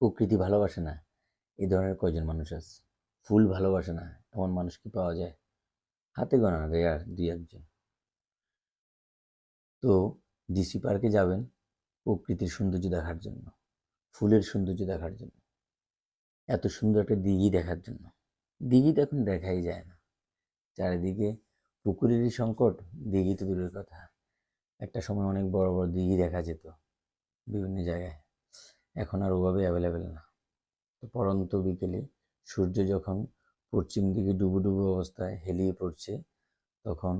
প্রকৃতি ভালোবাসে না এই ধরনের কয়জন মানুষ আছে? ফুল ভালোবাসে না, এমন মানুষ কি পাওয়া যায়? হাতে গোনা রেয়ার দুই একজন। তো ডিসি পার্কে যাবেন প্রকৃতির সৌন্দর্য দেখার জন্য, ফুলের সৌন্দর্য দেখার জন্য, এত সুন্দর একটা দিঘি দেখার জন্য। দিঘি তো এখন দেখাই যায় না। চারিদিকে পুকুরেরই সংকট, দিঘি তো দূরের কথা। একটা সময় অনেক বড় বড় দিঘি দেখা যেত বিভিন্ন জায়গায়। এখন আর ওভাবে অ্যাভেলেবেল না। তো পরন্ত বিকেলে সূর্য যখন পশ্চিম দিকে ডুবো ডুবো অবস্থায় হেলিয়ে পড়ছে, তখন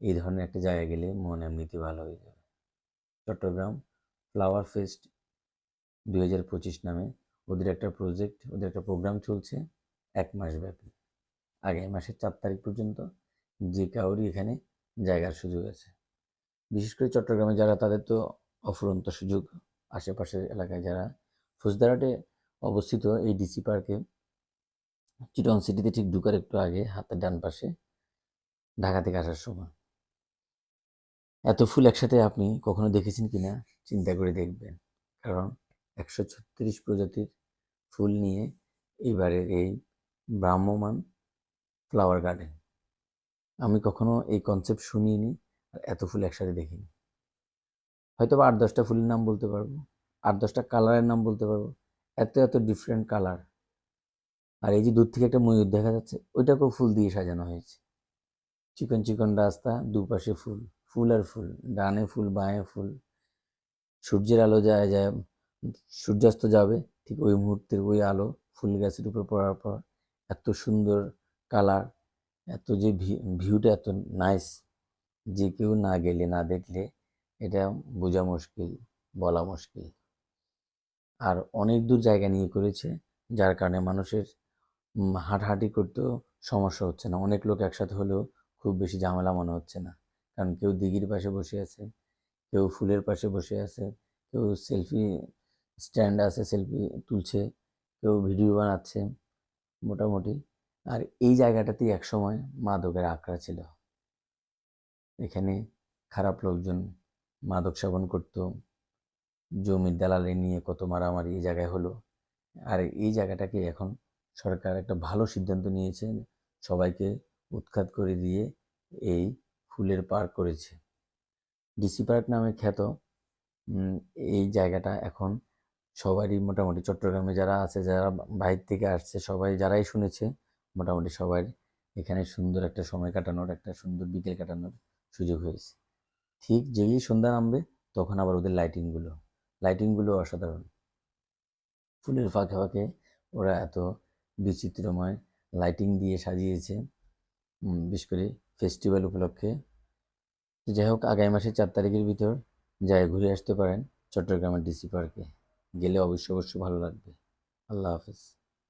এই ধরনের একটা জায়গায় গেলে মন এমনিতে ভালো হয়ে যাবে। চট্টগ্রাম ফ্লাওয়ার ফেস্ট দুই হাজার পঁচিশ নামে ওদের একটা প্রজেক্ট ওদের একটা প্রোগ্রাম চলছে এক মাস ব্যাপী। আগামী মাসের চার তারিখ পর্যন্ত যে কাউরই এখানে জায়গার সুযোগ আছে। বিশেষ করে চট্টগ্রামে যারা, তাদের তো অফুরন্ত সুযোগ। আশেপাশের এলাকায় যারা ফুজদারাটে অবস্থিত এই ডিসি পার্কে চিটন সিটিতে ঠিক ঢুকার একটু আগে হাতের ডান পাশে ঢাকা থেকে আসার সময়। এত ফুল একসাথে আপনি কখনো দেখেছেন কিনা? চিন্তা করে দেখবেন। কারণ একশো ছত্রিশ প্রজাতির ফুল নিয়ে এইবারের এই ভ্রাম্যমান ফ্লাওয়ার গার্ডেন আমি কখনো এই কনসেপ্ট শুনিনি আর এত ফুল একসাথে দেখিনি। হয়তো বা আট দশটা ফুলের নাম বলতে পারব, আট দশটা কালারের নাম বলতে পারব, এত এত ডিফারেন্ট কালার আর এই যে দূর থেকে একটা ময়ূর দেখা যাচ্ছে, ওইটাকেও ফুল দিয়ে সাজানো হয়েছে। চিকন চিকন রাস্তা, দুপাশে ফুল ফুল আর ফুল, ডানে ফুল, বাঁয়ে ফুল। সূর্যের আলো যায় যায়, সূর্যাস্ত যাবে, ঠিক ওই মুহূর্তের ওই আলো ফুল গাছের উপর পড়ার পর, এত সুন্দর কালার এত যে ভিউটা এত নাইস যে কেউ না গেলে, না দেখলে এটা বোঝা মুশকিল, বলা মুশকিল। আর অনেক দূর জায়গা নিয়ে করেছে, যার কারণে মানুষের হাঁটাহাঁটি করতেও সমস্যা হচ্ছে না। অনেক লোক একসাথে হলেও খুব বেশি ঝামেলা মনে হচ্ছে না। কারণ কেউ দিঘির পাশে বসে আছে, কেউ ফুলের পাশে বসে আছে, কেউ সেলফি স্ট্যান্ড আছে, সেলফি তুলছে, কেউ ভিডিও বানাচ্ছে, মোটামুটি। আর এই জায়গাটাতেই একসময় মাদকের আখড়া ছিল। এখানে খারাপ লোকজন মাদক সেবন করতো, জমির দালালি নিয়ে কত মারামারি এই জায়গায় হলো। আর এই জায়গাটাকে এখন সরকার একটা ভালো সিদ্ধান্ত নিয়েছে, সবাইকে উৎখাত করে দিয়ে এই ফুলের পার্ক করেছে। ডিসি পার্ক নামে খ্যাত এই জায়গাটা এখন সবারই মোটামুটি চট্টগ্রামে যারা আছে, যারা বাইরে থেকে আসছে, সবাই যারাই শুনেছে, মোটামুটি সবার এখানে সুন্দর একটা সময় কাটানোর, একটা সুন্দর বিকেল কাটানোর সুযোগ হয়েছে। ঠিক যেই সন্ধ্যা নামবে, তখন আবার ওদের লাইটিংগুলো লাইটিংগুলো অসাধারণ। ফুলের ফাঁকে ফাঁকে ওরা এত বিচিত্রময় লাইটিং দিয়ে সাজিয়েছে বিশেষ করে ফেস্টিভ্যাল উপলক্ষে। যাই হোক, আগামী মাসের চার তারিখের ভিতর যায় ঘুরে আসতে পারেন চট্টগ্রামের ডিসি পার্কে গেলে অবশ্য অবশ্য ভালো লাগবে। আল্লাহ হাফেজ।